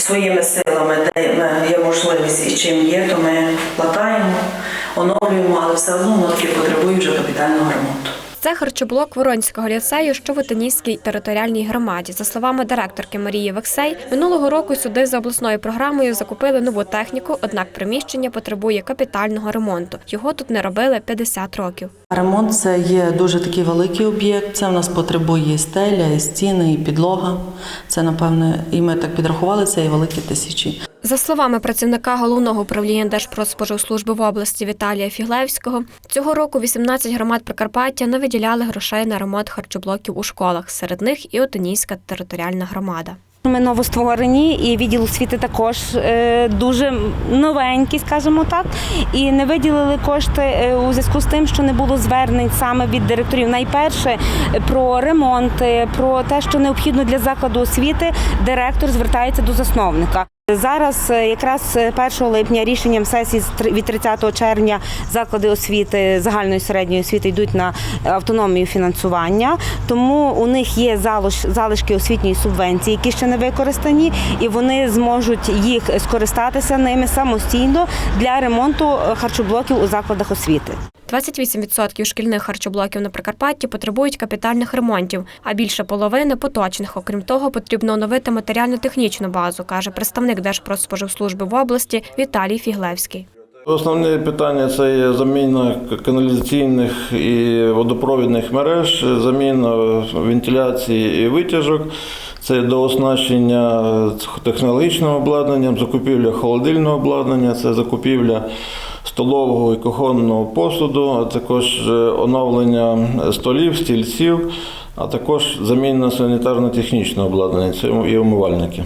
своїми силами, де є можливість і чим є, то ми латаємо, оновлюємо, але все одно нотки потребує вже капітального ремонту. Це харчоблок Воронського ліцею, що в Отинійській територіальній громаді. За словами директорки Марії Вексей, минулого року сюди за обласною програмою закупили нову техніку, однак приміщення потребує капітального ремонту. Його тут не робили 50 років. Ремонт це є дуже такий великий об'єкт. Це в нас потребує і стеля, і стіни, і підлога. Це, напевне, і ми так підрахували, це і великі тисячі. За словами працівника головного управління Держпродспоживслужби в області Віталія Фіглевського, цього року 18 громад Прикарпаття не виділяли грошей на ремонт харчоблоків у школах. Серед них і Отинійська територіальна громада. Ми новостворені, і відділ освіти також е, дуже новенький, скажімо так. І не виділили кошти е, у зв'язку з тим, що не було звернень саме від директорів. Найперше е, про ремонти, про те, що необхідно для закладу освіти, директор звертається до засновника. Зараз е, якраз е, 1 липня рішенням сесії від 30 червня заклади освіти загальної середньої освіти йдуть на автономію фінансування, тому у них є залишки освітньої субвенції, які ще не використані, і вони зможуть їх скористатися ними самостійно для ремонту е, харчоблоків у закладах освіти. 28% шкільних харчоблоків на Прикарпатті потребують капітальних ремонтів, а більше половини поточних. Окрім того, потрібно оновити матеріально-технічну базу, каже представник Держпродспоживслужби в області Віталій Фіглевський. Основне питання це є заміна каналізаційних і водопровідних мереж, заміна вентиляції і витяжок, це дооснащення технологічним обладнанням, закупівля холодильного обладнання, це закупівля столового і кухонного посуду, а також е, оновлення столів, стільців, а також заміна санітарно-технічного обладнання, це і умивальники.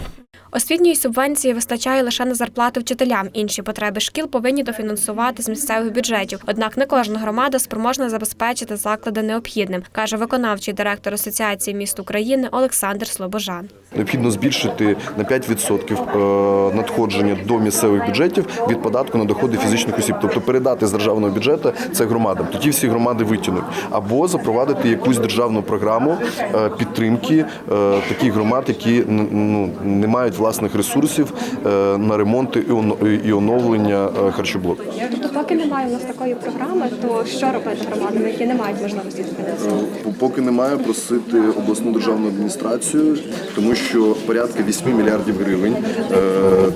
Освітньої субвенції вистачає лише на зарплати вчителям. Інші потреби шкіл повинні дофінансувати з місцевих бюджетів. Однак не кожна громада спроможна забезпечити заклади необхідним, каже виконавчий директор Асоціації міст України Олександр Слобожан. Необхідно збільшити на 5% е, надходження до місцевих бюджетів від податку на доходи фізичних осіб, тобто передати з державного бюджету це громадам. Тоді всі громади витягнуть або запровадити якусь державну програму е, підтримки е, таких громад, які ну, не мають власних ресурсів е, на ремонти і оновлення е, харчоблоку. Тобто, поки немає у нас такої програми, то що робити громадам, які не мають можливості фінансувати? Поки немає просити обласну державну адміністрацію, тому що порядка 8 мільярдів гривень е,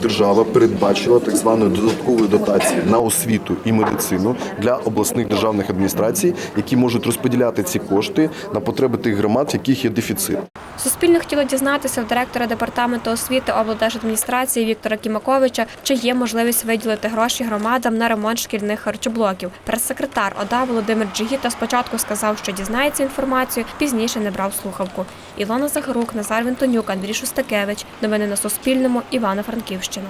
держава передбачила так званої додаткової дотації на освіту і медицину для обласних державних адміністрацій, які можуть розподіляти ці кошти на потреби тих громад, в яких є дефіцит. Суспільне хотіло дізнатися в директора департаменту освіти облдержадміністрації Віктора Кімаковича, чи є можливість виділити гроші громадам на ремонт шкільних харчоблоків. Прес-секретар ОДА Володимир Джигіта спочатку сказав, що дізнається інформацію, пізніше не брав слухавку. Ілона Захарук, Назар Вінтонюк, Андрій Шустакевич. Новини на Суспільному. Івано-Франківщина.